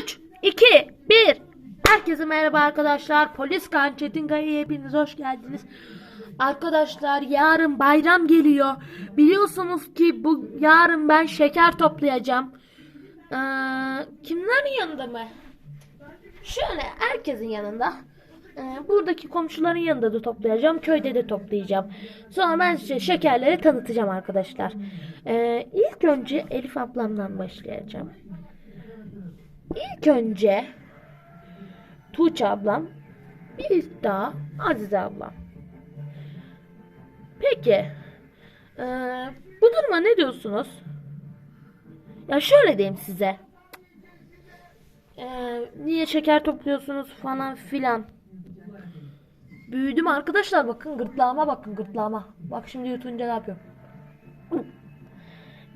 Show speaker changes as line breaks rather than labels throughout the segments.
3, 2, 1. Herkese merhaba arkadaşlar. Polis Kan Çetinkaya'ya hepiniz hoş geldiniz. Arkadaşlar yarın bayram geliyor. Biliyorsunuz ki bu yarın ben şeker toplayacağım. Ee, kimlerin yanında mı? Şöyle herkesin yanında. Ee, buradaki komşuların yanında da toplayacağım. Köyde de toplayacağım. Sonra ben size şekerleri tanıtacağım arkadaşlar. Ee, ilk önce Elif ablamdan başlayacağım. İlk önce Tuğçe ablam, bir daha Azize ablam. Peki, ee, bu duruma ne diyorsunuz? Ya şöyle diyeyim size. Ee, niye şeker topluyorsunuz falan filan. Büyüdüm arkadaşlar bakın gırtlağıma bakın gırtlağıma. Bak şimdi yutunca ne yapıyorum.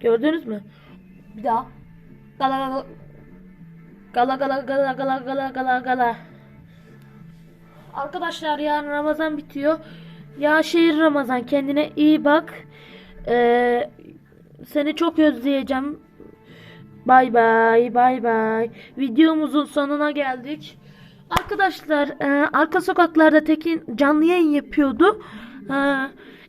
Gördünüz mü? Bir daha. Gala gala Gala gala gala gala gala gala gala. Arkadaşlar yarın Ramazan bitiyor. Ya şehir Ramazan kendine iyi bak. Ee, seni çok özleyeceğim. Bay bay bay bay. Videomuzun sonuna geldik. Arkadaşlar e, arka sokaklarda Tekin canlı yayın yapıyordu. E,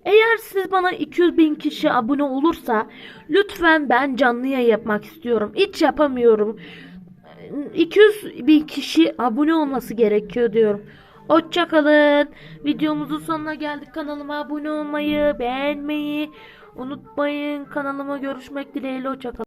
eğer siz bana 200 bin kişi abone olursa lütfen ben canlı yayın yapmak istiyorum. Hiç yapamıyorum. 200 bin kişi abone olması gerekiyor diyorum. Hoşçakalın. Videomuzun sonuna geldik. Kanalıma abone olmayı, beğenmeyi unutmayın. Kanalıma görüşmek dileğiyle. Hoşçakalın.